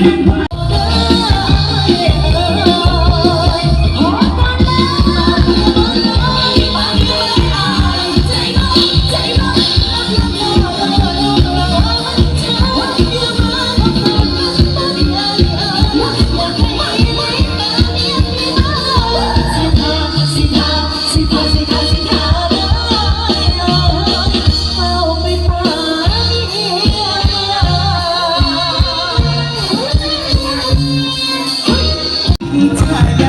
in my time.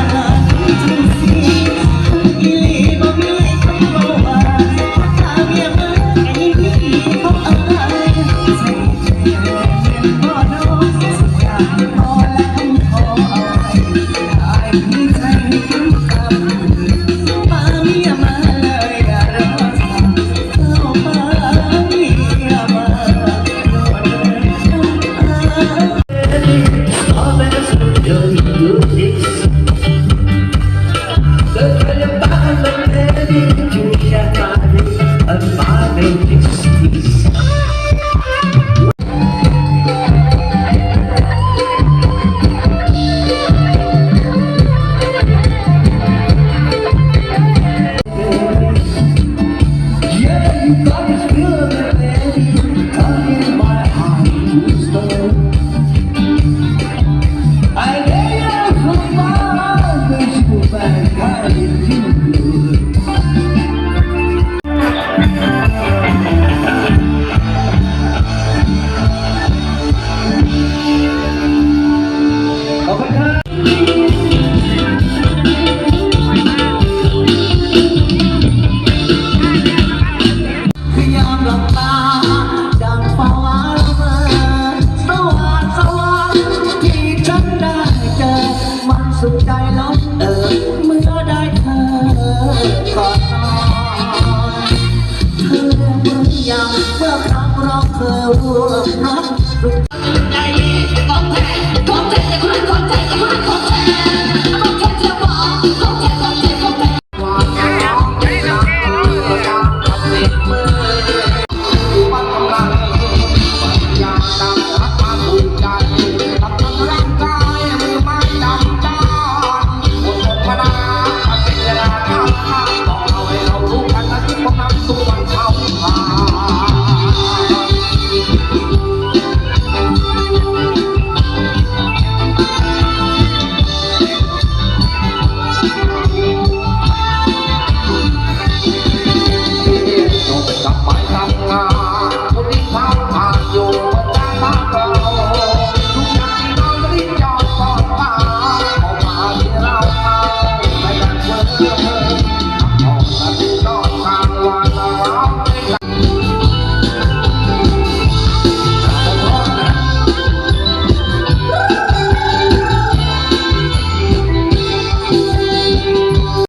amor สุขใจล้นเออเมื่อได้เธอกอนนอนเธอเมื่อยามเมื่อครั้งเราเคยร่วมรัก